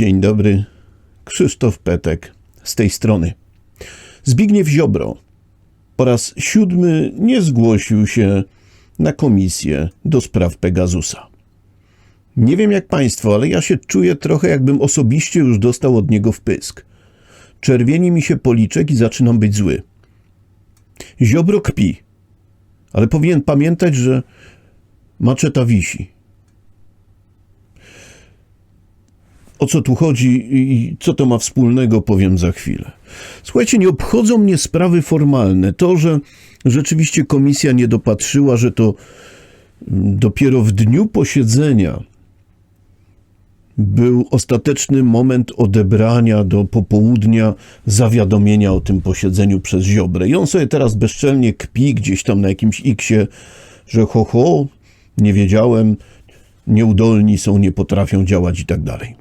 Dzień dobry, Krzysztof Petek z tej strony. Zbigniew Ziobro po raz siódmy nie zgłosił się na komisję do spraw Pegasusa. Nie wiem jak państwo, ale ja się czuję trochę jakbym osobiście już dostał od niego wpysk. Czerwieni mi się policzek i zaczynam być zły. Ziobro kpi, ale powinien pamiętać, że maczeta wisi. O co tu chodzi i co to ma wspólnego, powiem za chwilę. Słuchajcie, nie obchodzą mnie sprawy formalne. To, że rzeczywiście komisja nie dopatrzyła, że to mm, dopiero w dniu posiedzenia był ostateczny moment odebrania do popołudnia zawiadomienia o tym posiedzeniu przez Ziobrę. I on sobie teraz bezczelnie kpi gdzieś tam na jakimś iksie, że ho, ho, nie wiedziałem, nieudolni są, nie potrafią działać i tak dalej.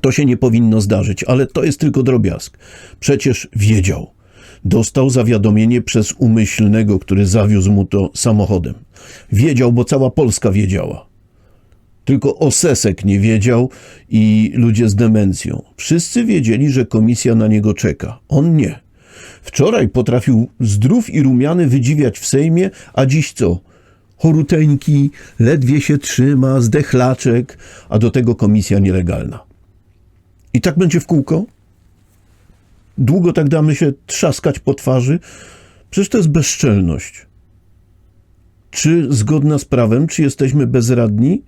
To się nie powinno zdarzyć, ale to jest tylko drobiazg. Przecież wiedział. Dostał zawiadomienie przez umyślnego, który zawiózł mu to samochodem. Wiedział, bo cała Polska wiedziała. Tylko Osesek nie wiedział i ludzie z demencją. Wszyscy wiedzieli, że komisja na niego czeka. On nie. Wczoraj potrafił zdrów i rumiany wydziwiać w Sejmie, a dziś co? Choruteńki, ledwie się trzyma, zdechlaczek, a do tego komisja nielegalna. I tak będzie w kółko? Długo tak damy się trzaskać po twarzy? Przecież to jest bezczelność. Czy zgodna z prawem, czy jesteśmy bezradni?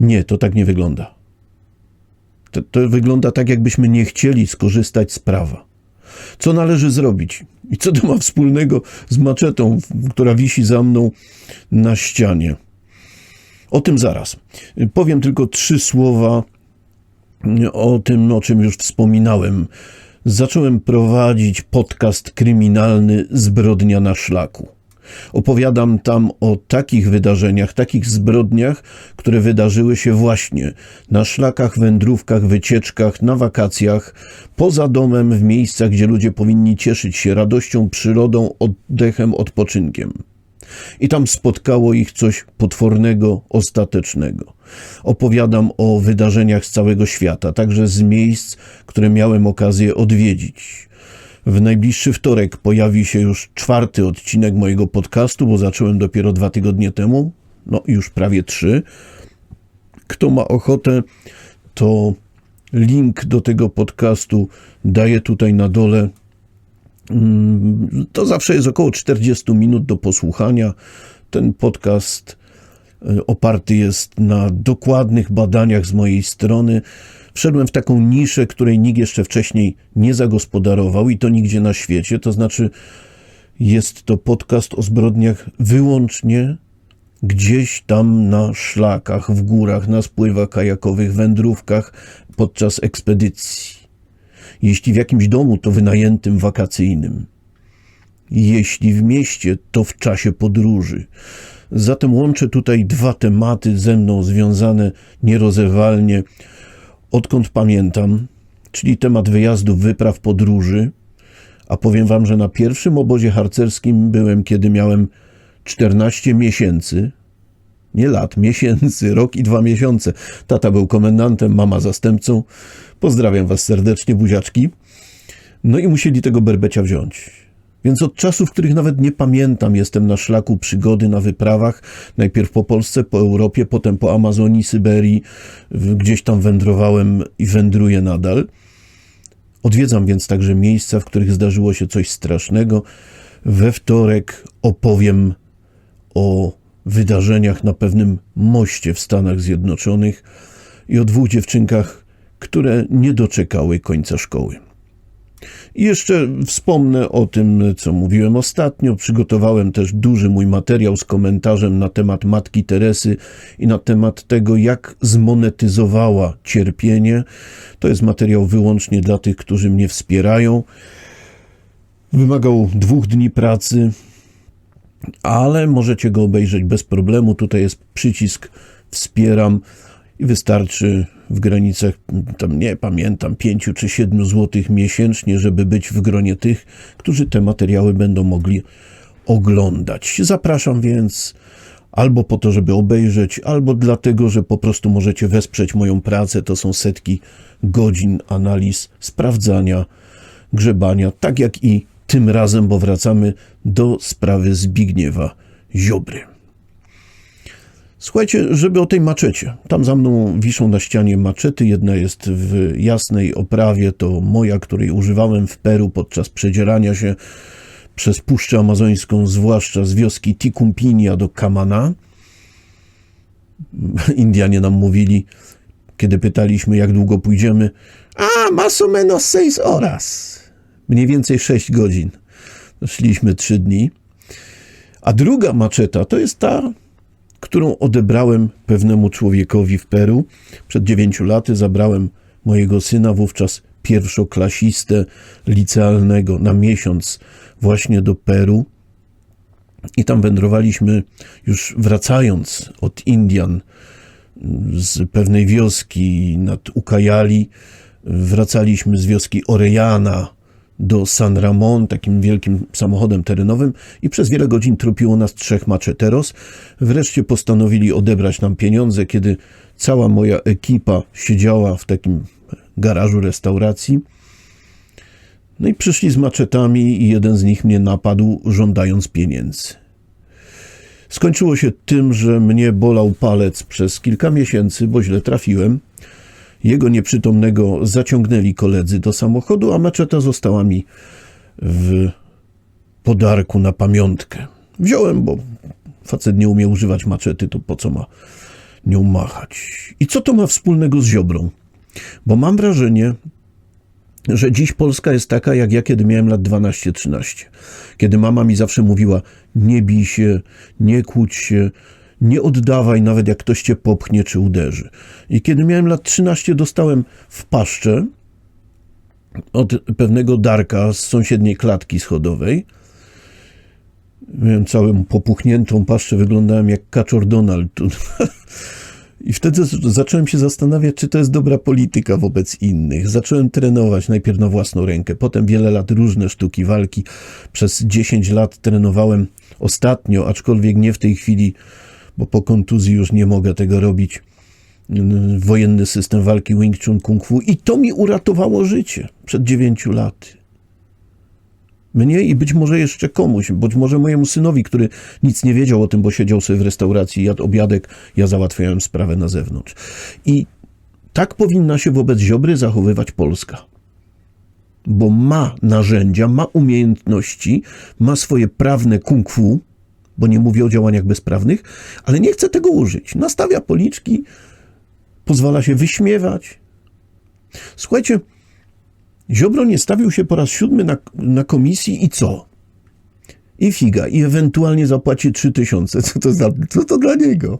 Nie, to tak nie wygląda. To, to wygląda tak, jakbyśmy nie chcieli skorzystać z prawa. Co należy zrobić? I co to ma wspólnego z maczetą, która wisi za mną na ścianie? O tym zaraz. Powiem tylko trzy słowa o tym, o czym już wspominałem. Zacząłem prowadzić podcast kryminalny Zbrodnia na szlaku. Opowiadam tam o takich wydarzeniach, takich zbrodniach, które wydarzyły się właśnie na szlakach, wędrówkach, wycieczkach, na wakacjach, poza domem, w miejscach, gdzie ludzie powinni cieszyć się radością, przyrodą, oddechem, odpoczynkiem. I tam spotkało ich coś potwornego, ostatecznego. Opowiadam o wydarzeniach z całego świata, także z miejsc, które miałem okazję odwiedzić. W najbliższy wtorek pojawi się już czwarty odcinek mojego podcastu, bo zacząłem dopiero dwa tygodnie temu, no już prawie trzy. Kto ma ochotę, to link do tego podcastu daję tutaj na dole to zawsze jest około 40 minut do posłuchania. Ten podcast e, oparty jest na dokładnych badaniach z mojej strony. Wszedłem w taką niszę, której nikt jeszcze wcześniej nie zagospodarował i to nigdzie na świecie. To znaczy, jest to podcast o zbrodniach wyłącznie gdzieś tam na szlakach, w górach, na spływach kajakowych, wędrówkach podczas ekspedycji jeśli w jakimś domu, to wynajętym wakacyjnym. Jeśli w mieście, to w czasie podróży. Zatem łączę tutaj dwa tematy ze mną związane nierozerwalnie, odkąd pamiętam, czyli temat wyjazdów, wypraw, podróży. A powiem wam, że na pierwszym obozie harcerskim byłem, kiedy miałem 14 miesięcy, nie lat, miesięcy, rok i dwa miesiące. Tata był komendantem, mama zastępcą. Pozdrawiam was serdecznie, buziaczki. No i musieli tego berbecia wziąć. Więc od czasów, których nawet nie pamiętam, jestem na szlaku przygody, na wyprawach. Najpierw po Polsce, po Europie, potem po Amazonii, Syberii. Gdzieś tam wędrowałem i wędruję nadal. Odwiedzam więc także miejsca, w których zdarzyło się coś strasznego. We wtorek opowiem o wydarzeniach na pewnym moście w Stanach Zjednoczonych i o dwóch dziewczynkach, które nie doczekały końca szkoły. I jeszcze wspomnę o tym, co mówiłem ostatnio. Przygotowałem też duży mój materiał z komentarzem na temat Matki Teresy i na temat tego, jak zmonetyzowała cierpienie. To jest materiał wyłącznie dla tych, którzy mnie wspierają. Wymagał dwóch dni pracy, ale możecie go obejrzeć bez problemu. Tutaj jest przycisk wspieram i wystarczy w granicach, tam nie pamiętam, 5 czy 7 zł miesięcznie, żeby być w gronie tych, którzy te materiały będą mogli oglądać. Zapraszam więc, albo po to, żeby obejrzeć, albo dlatego, że po prostu możecie wesprzeć moją pracę. To są setki godzin analiz, sprawdzania, grzebania, tak jak i tym razem, bo wracamy do sprawy Zbigniewa Ziobry. Słuchajcie, żeby o tej maczecie. Tam za mną wiszą na ścianie maczety. Jedna jest w jasnej oprawie, to moja, której używałem w Peru podczas przedzierania się przez Puszczę Amazońską, zwłaszcza z wioski Tikumpinia do Kamana. Indianie nam mówili, kiedy pytaliśmy, jak długo pójdziemy, a más o menos seis horas. Mniej więcej 6 godzin. Szliśmy 3 dni. A druga maczeta to jest ta, którą odebrałem pewnemu człowiekowi w Peru. Przed 9 laty zabrałem mojego syna, wówczas pierwszoklasistę licealnego, na miesiąc właśnie do Peru. I tam wędrowaliśmy, już wracając od Indian z pewnej wioski nad Ukajali. Wracaliśmy z wioski Orejana do San Ramon, takim wielkim samochodem terenowym i przez wiele godzin tropiło nas trzech macheteros. Wreszcie postanowili odebrać nam pieniądze, kiedy cała moja ekipa siedziała w takim garażu restauracji. No i przyszli z maczetami i jeden z nich mnie napadł, żądając pieniędzy. Skończyło się tym, że mnie bolał palec przez kilka miesięcy, bo źle trafiłem. Jego nieprzytomnego zaciągnęli koledzy do samochodu, a maczeta została mi w podarku na pamiątkę. Wziąłem, bo facet nie umie używać maczety, to po co ma nią machać? I co to ma wspólnego z ziobrą? Bo mam wrażenie, że dziś Polska jest taka, jak ja kiedy miałem lat 12-13. Kiedy mama mi zawsze mówiła: nie bij się, nie kłóć się, nie oddawaj, nawet jak ktoś cię popchnie czy uderzy. I kiedy miałem lat 13, dostałem w paszczę od pewnego Darka z sąsiedniej klatki schodowej. Miałem całą popuchniętą paszczę, wyglądałem jak kaczor Donald. I wtedy zacząłem się zastanawiać, czy to jest dobra polityka wobec innych. Zacząłem trenować najpierw na własną rękę, potem wiele lat różne sztuki walki. Przez 10 lat trenowałem ostatnio, aczkolwiek nie w tej chwili, bo po kontuzji już nie mogę tego robić. Wojenny system walki Wing Chun Kung Fu i to mi uratowało życie przed 9 laty mnie i być może jeszcze komuś, być może mojemu synowi, który nic nie wiedział o tym, bo siedział sobie w restauracji, jadł obiadek, ja załatwiałem sprawę na zewnątrz. I tak powinna się wobec Ziobry zachowywać Polska. Bo ma narzędzia, ma umiejętności, ma swoje prawne kung fu, bo nie mówię o działaniach bezprawnych, ale nie chce tego użyć. Nastawia policzki, pozwala się wyśmiewać. Słuchajcie, Ziobro nie stawił się po raz siódmy na, na komisji i co? I figa, i ewentualnie zapłaci trzy tysiące. Co to, za, co to dla niego?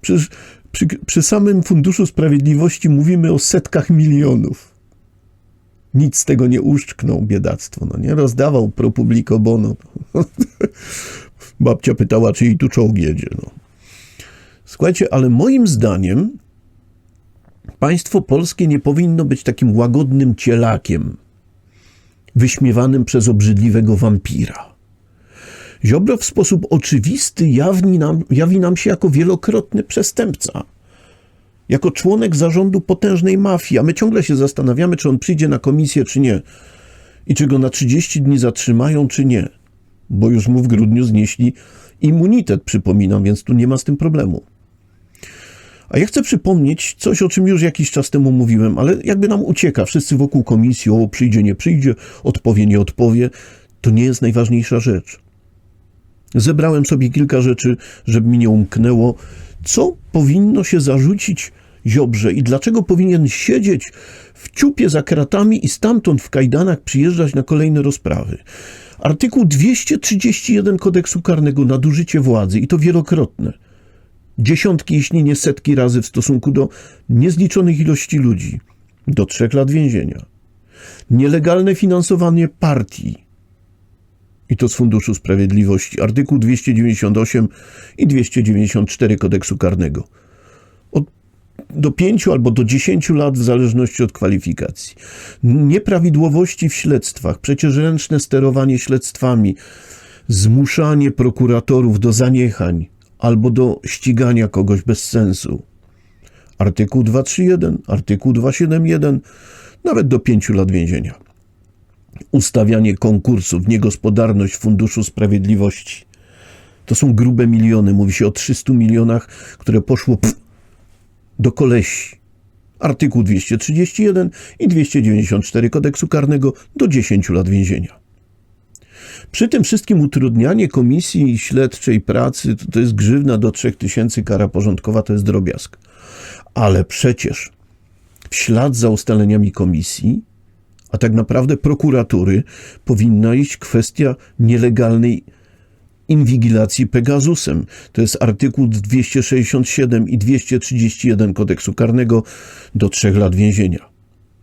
Przecież przy, przy samym Funduszu Sprawiedliwości mówimy o setkach milionów. Nic z tego nie uszczknął, biedactwo, no nie? Rozdawał pro publico bono. Babcia pytała, czy jej tu czołg jedzie, no. Słuchajcie, ale moim zdaniem Państwo polskie nie powinno być takim łagodnym cielakiem, wyśmiewanym przez obrzydliwego wampira. Ziobro w sposób oczywisty jawi nam, jawi nam się jako wielokrotny przestępca, jako członek zarządu potężnej mafii, a my ciągle się zastanawiamy, czy on przyjdzie na komisję, czy nie, i czy go na 30 dni zatrzymają, czy nie, bo już mu w grudniu znieśli immunitet, przypominam, więc tu nie ma z tym problemu. A ja chcę przypomnieć coś, o czym już jakiś czas temu mówiłem, ale jakby nam ucieka. Wszyscy wokół komisji, o przyjdzie, nie przyjdzie, odpowie, nie odpowie. To nie jest najważniejsza rzecz. Zebrałem sobie kilka rzeczy, żeby mi nie umknęło. Co powinno się zarzucić Ziobrze i dlaczego powinien siedzieć w ciupie za kratami i stamtąd w kajdanach przyjeżdżać na kolejne rozprawy? Artykuł 231 kodeksu karnego nadużycie władzy i to wielokrotne dziesiątki, jeśli nie setki razy w stosunku do niezliczonych ilości ludzi, do trzech lat więzienia. Nielegalne finansowanie partii, i to z Funduszu Sprawiedliwości, artykuł 298 i 294 kodeksu karnego. Do pięciu albo do dziesięciu lat w zależności od kwalifikacji. Nieprawidłowości w śledztwach, przecież ręczne sterowanie śledztwami, zmuszanie prokuratorów do zaniechań, albo do ścigania kogoś bez sensu. Artykuł 231, artykuł 271, nawet do pięciu lat więzienia. Ustawianie konkursów, niegospodarność Funduszu Sprawiedliwości. To są grube miliony. Mówi się o 300 milionach, które poszło pff, do kolesi. Artykuł 231 i 294 kodeksu karnego do 10 lat więzienia. Przy tym wszystkim utrudnianie komisji śledczej pracy to, to jest grzywna do 3000, kara porządkowa to jest drobiazg. Ale przecież w ślad za ustaleniami komisji, a tak naprawdę prokuratury, powinna iść kwestia nielegalnej inwigilacji Pegasusem. To jest artykuł 267 i 231 kodeksu karnego do trzech lat więzienia.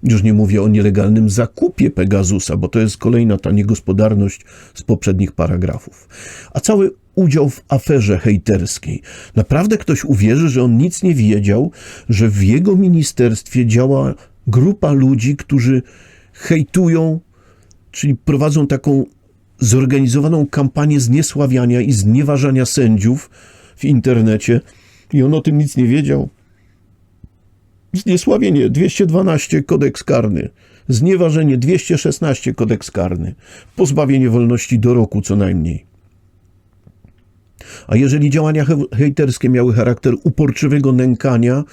Już nie mówię o nielegalnym zakupie Pegasusa, bo to jest kolejna ta niegospodarność z poprzednich paragrafów. A cały udział w aferze hejterskiej. Naprawdę ktoś uwierzy, że on nic nie wiedział, że w jego ministerstwie działa grupa ludzi, którzy hejtują, czyli prowadzą taką zorganizowaną kampanię zniesławiania i znieważania sędziów w internecie i on o tym nic nie wiedział. Zniesławienie 212 kodeks karny, znieważenie 216 kodeks karny, pozbawienie wolności do roku co najmniej. A jeżeli działania hejterskie miały charakter uporczywego nękania,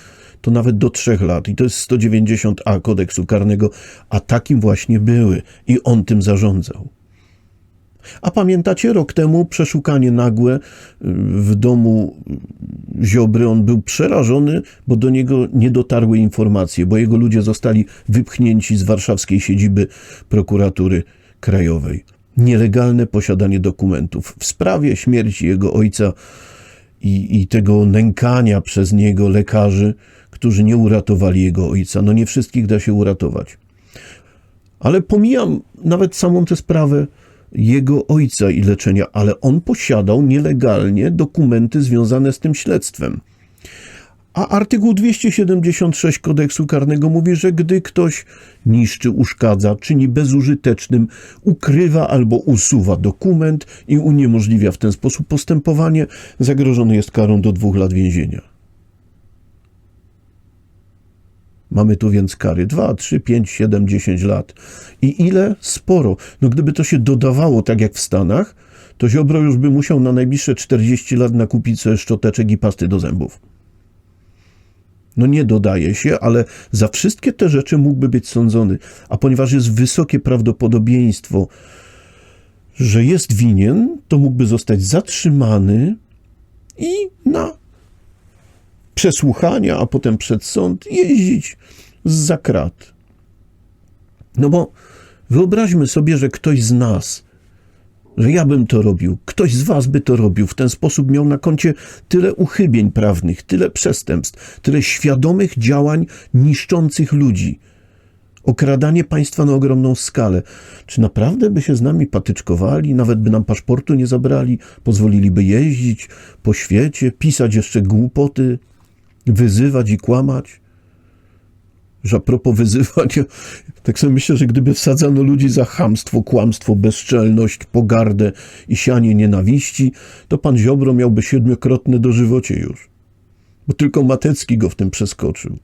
to nawet do trzech lat. I to jest 190a kodeksu karnego, a takim właśnie były. I on tym zarządzał. A pamiętacie rok temu przeszukanie nagłe y, w domu Ziobry? On był przerażony, bo do niego nie dotarły informacje, bo jego ludzie zostali wypchnięci z warszawskiej siedziby prokuratury krajowej. Nielegalne posiadanie dokumentów w sprawie śmierci jego ojca i, i tego nękania przez niego lekarzy, którzy nie uratowali jego ojca. No nie wszystkich da się uratować. Ale pomijam nawet samą tę sprawę jego ojca i leczenia, ale on posiadał nielegalnie dokumenty związane z tym śledztwem. A artykuł 276 kodeksu karnego mówi, że gdy ktoś niszczy, uszkadza, czyni bezużytecznym, ukrywa albo usuwa dokument i uniemożliwia w ten sposób postępowanie, zagrożony jest karą do dwóch lat więzienia. Mamy tu więc kary 2, 3, 5, 7, 10 lat. I ile? Sporo. No gdyby to się dodawało tak jak w Stanach, to Ziobro już by musiał na najbliższe 40 lat nakupić sobie szczoteczek i pasty do zębów. No nie dodaje się, ale za wszystkie te rzeczy mógłby być sądzony. A ponieważ jest wysokie prawdopodobieństwo, że jest winien, to mógłby zostać zatrzymany i na przesłuchania, a potem przed sąd jeździć za krat. No bo wyobraźmy sobie, że ktoś z nas, że ja bym to robił, ktoś z was by to robił, w ten sposób miał na koncie tyle uchybień prawnych, tyle przestępstw, tyle świadomych działań niszczących ludzi, okradanie państwa na ogromną skalę. Czy naprawdę by się z nami patyczkowali, nawet by nam paszportu nie zabrali, pozwoliliby jeździć po świecie, pisać jeszcze głupoty? Wyzywać i kłamać. Że a propos wyzywania, tak sobie myślę, że gdyby wsadzano ludzi za chamstwo, kłamstwo, bezczelność, pogardę i sianie nienawiści, to pan Ziobro miałby siedmiokrotne dożywocie już. Bo tylko Matecki go w tym przeskoczył.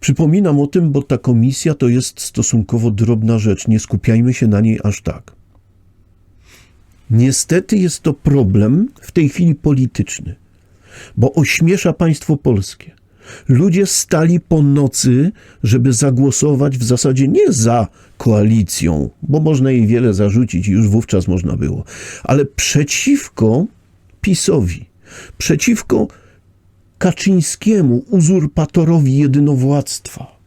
Przypominam o tym, bo ta komisja to jest stosunkowo drobna rzecz. Nie skupiajmy się na niej aż tak. Niestety jest to problem w tej chwili polityczny bo ośmiesza państwo polskie. Ludzie stali po nocy, żeby zagłosować w zasadzie nie za koalicją, bo można jej wiele zarzucić i już wówczas można było, ale przeciwko PiSowi, przeciwko Kaczyńskiemu, uzurpatorowi jedynowładztwa,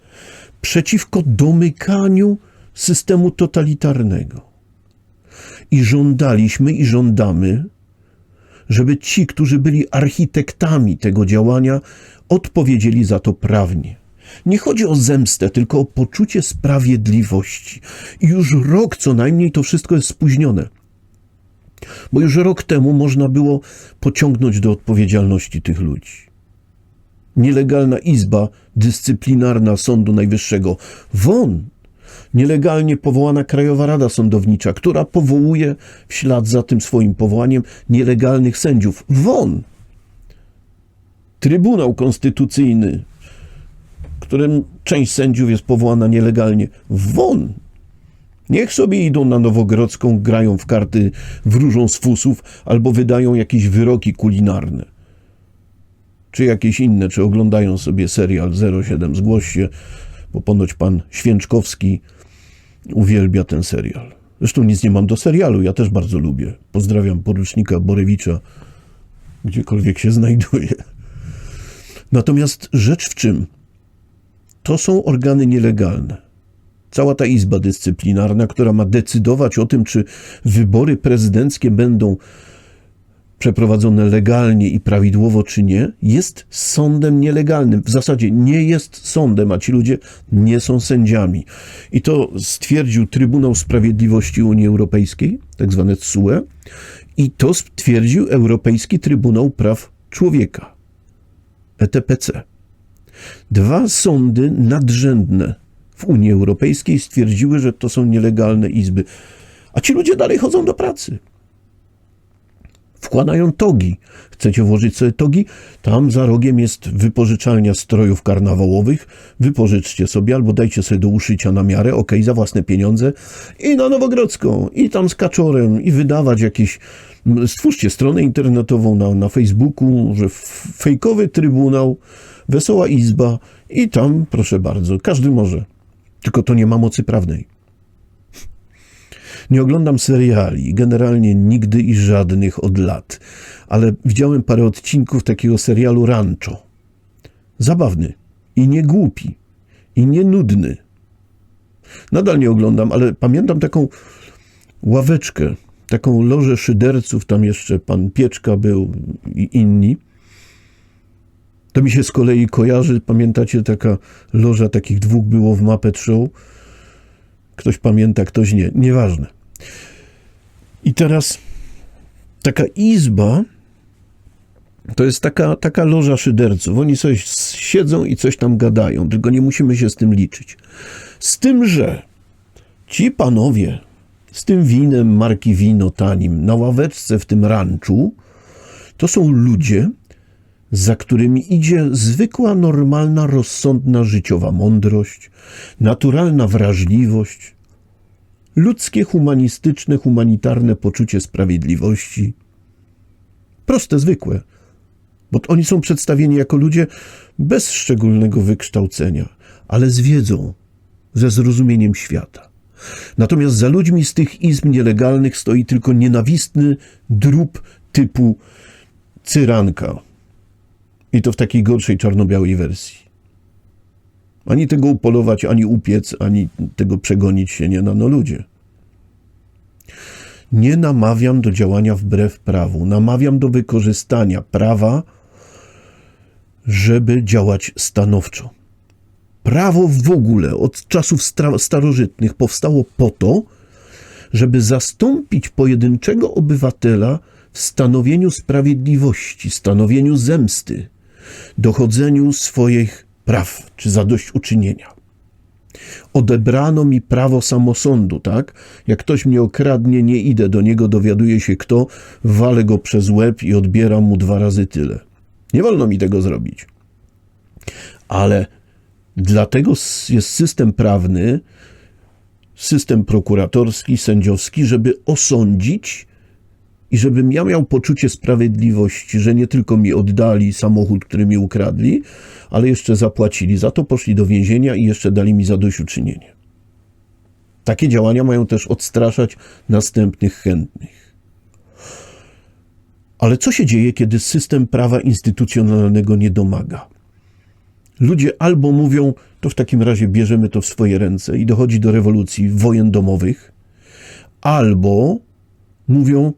przeciwko domykaniu systemu totalitarnego. I żądaliśmy i żądamy, żeby ci, którzy byli architektami tego działania, odpowiedzieli za to prawnie. Nie chodzi o zemstę, tylko o poczucie sprawiedliwości. I już rok co najmniej to wszystko jest spóźnione. Bo już rok temu można było pociągnąć do odpowiedzialności tych ludzi. Nielegalna izba dyscyplinarna Sądu Najwyższego. Won! Nielegalnie powołana Krajowa Rada Sądownicza, która powołuje w ślad za tym swoim powołaniem nielegalnych sędziów. Won! Trybunał Konstytucyjny, którym część sędziów jest powołana nielegalnie. Won! Niech sobie idą na Nowogrodzką, grają w karty, wróżą z fusów albo wydają jakieś wyroki kulinarne. Czy jakieś inne, czy oglądają sobie serial 07 Zgłoś się, bo ponoć pan Święczkowski uwielbia ten serial. Zresztą nic nie mam do serialu, ja też bardzo lubię. Pozdrawiam porucznika Borewicza, gdziekolwiek się znajduje. Natomiast rzecz w czym? To są organy nielegalne. Cała ta izba dyscyplinarna, która ma decydować o tym, czy wybory prezydenckie będą przeprowadzone legalnie i prawidłowo, czy nie, jest sądem nielegalnym. W zasadzie nie jest sądem, a ci ludzie nie są sędziami. I to stwierdził Trybunał Sprawiedliwości Unii Europejskiej, tak zwane TSUE, i to stwierdził Europejski Trybunał Praw Człowieka, ETPC. Dwa sądy nadrzędne w Unii Europejskiej stwierdziły, że to są nielegalne izby. A ci ludzie dalej chodzą do pracy. Wkładają togi. Chcecie włożyć sobie togi? Tam za rogiem jest wypożyczalnia strojów karnawałowych. Wypożyczcie sobie albo dajcie sobie do uszycia na miarę, ok, za własne pieniądze. I na Nowogrodzką, i tam z kaczorem, i wydawać jakieś. Stwórzcie stronę internetową na, na Facebooku, że fejkowy trybunał, wesoła izba, i tam, proszę bardzo, każdy może. Tylko to nie ma mocy prawnej. Nie oglądam seriali, generalnie nigdy i żadnych od lat, ale widziałem parę odcinków takiego serialu Rancho. Zabawny i nie głupi i nie nudny. Nadal nie oglądam, ale pamiętam taką ławeczkę, taką lożę szyderców, tam jeszcze pan Pieczka był i inni. To mi się z kolei kojarzy, pamiętacie, taka loża takich dwóch było w Muppet Show. Ktoś pamięta, ktoś nie. Nieważne. I teraz taka izba to jest taka, taka loża szyderców. Oni coś siedzą i coś tam gadają, tylko nie musimy się z tym liczyć. Z tym, że ci panowie z tym winem marki wino tanim na ławeczce w tym ranczu to są ludzie, za którymi idzie zwykła, normalna, rozsądna życiowa mądrość, naturalna wrażliwość, ludzkie, humanistyczne, humanitarne poczucie sprawiedliwości. Proste, zwykłe, bo oni są przedstawieni jako ludzie bez szczególnego wykształcenia, ale z wiedzą, ze zrozumieniem świata. Natomiast za ludźmi z tych izb nielegalnych stoi tylko nienawistny drób typu cyranka, i to w takiej gorszej czarno-białej wersji. Ani tego upolować, ani upiec, ani tego przegonić się nie da. No ludzie. Nie namawiam do działania wbrew prawu. Namawiam do wykorzystania prawa, żeby działać stanowczo. Prawo w ogóle od czasów starożytnych powstało po to, żeby zastąpić pojedynczego obywatela w stanowieniu sprawiedliwości, stanowieniu zemsty dochodzeniu swoich praw czy zadośćuczynienia. Odebrano mi prawo samosądu, tak? Jak ktoś mnie okradnie, nie idę do niego, dowiaduję się kto, walę go przez łeb i odbieram mu dwa razy tyle. Nie wolno mi tego zrobić. Ale dlatego jest system prawny, system prokuratorski, sędziowski, żeby osądzić i żebym ja miał poczucie sprawiedliwości, że nie tylko mi oddali samochód, który mi ukradli, ale jeszcze zapłacili za to, poszli do więzienia i jeszcze dali mi zadośćuczynienie. Takie działania mają też odstraszać następnych chętnych. Ale co się dzieje, kiedy system prawa instytucjonalnego nie domaga? Ludzie albo mówią, to w takim razie bierzemy to w swoje ręce i dochodzi do rewolucji, wojen domowych, albo mówią,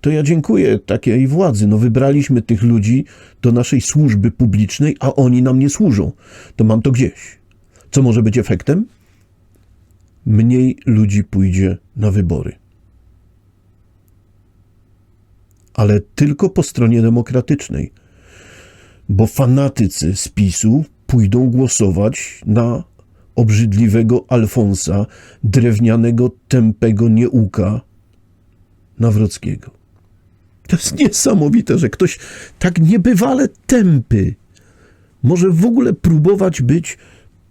to ja dziękuję takiej władzy. No wybraliśmy tych ludzi do naszej służby publicznej, a oni nam nie służą. To mam to gdzieś. Co może być efektem? Mniej ludzi pójdzie na wybory. Ale tylko po stronie demokratycznej, bo fanatycy z PiSu pójdą głosować na obrzydliwego Alfonsa, drewnianego, tępego nieuka Nawrockiego. To jest niesamowite, że ktoś tak niebywale tępy może w ogóle próbować być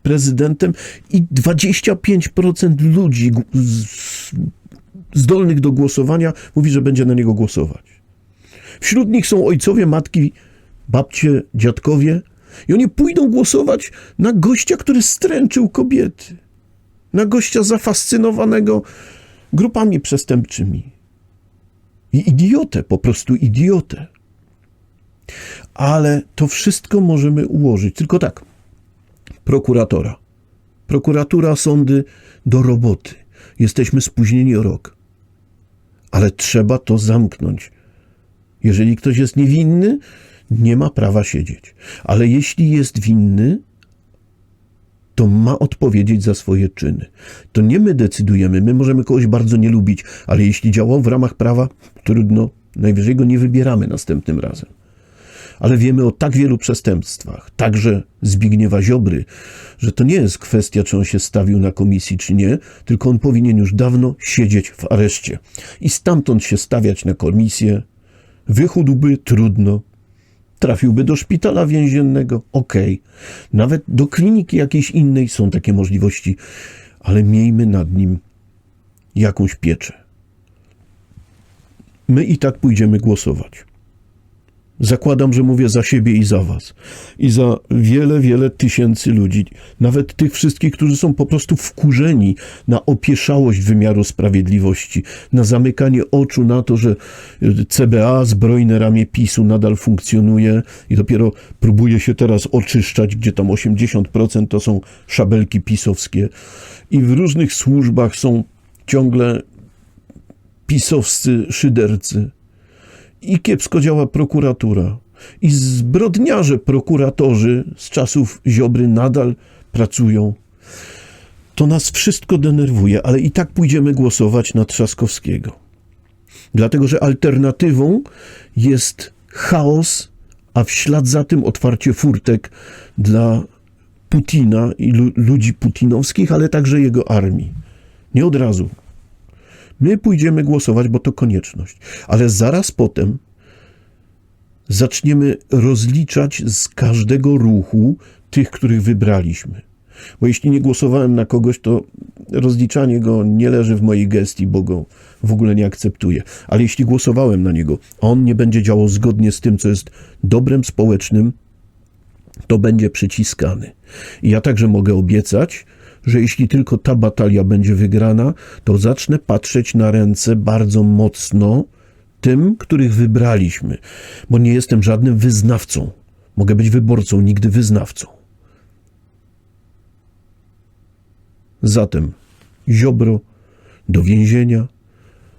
prezydentem i 25% ludzi zdolnych do głosowania mówi, że będzie na niego głosować. Wśród nich są ojcowie, matki, babcie, dziadkowie i oni pójdą głosować na gościa, który stręczył kobiety, na gościa zafascynowanego grupami przestępczymi. I idiotę, po prostu idiotę. Ale to wszystko możemy ułożyć. Tylko tak, prokuratora. Prokuratura, sądy do roboty. Jesteśmy spóźnieni o rok. Ale trzeba to zamknąć. Jeżeli ktoś jest niewinny, nie ma prawa siedzieć. Ale jeśli jest winny, to ma odpowiedzieć za swoje czyny. To nie my decydujemy, my możemy kogoś bardzo nie lubić, ale jeśli działał w ramach prawa, trudno, najwyżej go nie wybieramy następnym razem. Ale wiemy o tak wielu przestępstwach, także Zbigniewa Ziobry, że to nie jest kwestia, czy on się stawił na komisji, czy nie, tylko on powinien już dawno siedzieć w areszcie. I stamtąd się stawiać na komisję, wychudłby trudno, trafiłby do szpitala więziennego, okej. Nawet do kliniki jakiejś innej są takie możliwości, ale miejmy nad nim jakąś pieczę. My i tak pójdziemy głosować. Zakładam, że mówię za siebie i za was. I za wiele, wiele tysięcy ludzi. Nawet tych wszystkich, którzy są po prostu wkurzeni na opieszałość wymiaru sprawiedliwości, na zamykanie oczu na to, że CBA, zbrojne ramię PiSu nadal funkcjonuje i dopiero próbuje się teraz oczyszczać, gdzie tam 80% to są szabelki pisowskie. I w różnych służbach są ciągle pisowscy szydercy i kiepsko działa prokuratura. I zbrodniarze prokuratorzy z czasów Ziobry nadal pracują. To nas wszystko denerwuje, ale i tak pójdziemy głosować na Trzaskowskiego. Dlatego, że alternatywą jest chaos, a w ślad za tym otwarcie furtek dla Putina i lu- ludzi putinowskich, ale także jego armii. Nie od razu. My pójdziemy głosować, bo to konieczność, ale zaraz potem zaczniemy rozliczać z każdego ruchu tych, których wybraliśmy. Bo jeśli nie głosowałem na kogoś, to rozliczanie go nie leży w mojej gestii, bo go w ogóle nie akceptuję. Ale jeśli głosowałem na niego, a on nie będzie działał zgodnie z tym, co jest dobrem społecznym, to będzie przyciskany. I ja także mogę obiecać, że jeśli tylko ta batalia będzie wygrana, to zacznę patrzeć na ręce bardzo mocno tym, których wybraliśmy, bo nie jestem żadnym wyznawcą. Mogę być wyborcą, nigdy wyznawcą. Zatem Ziobro do więzienia,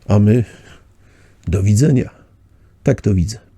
a my do widzenia. Tak to widzę.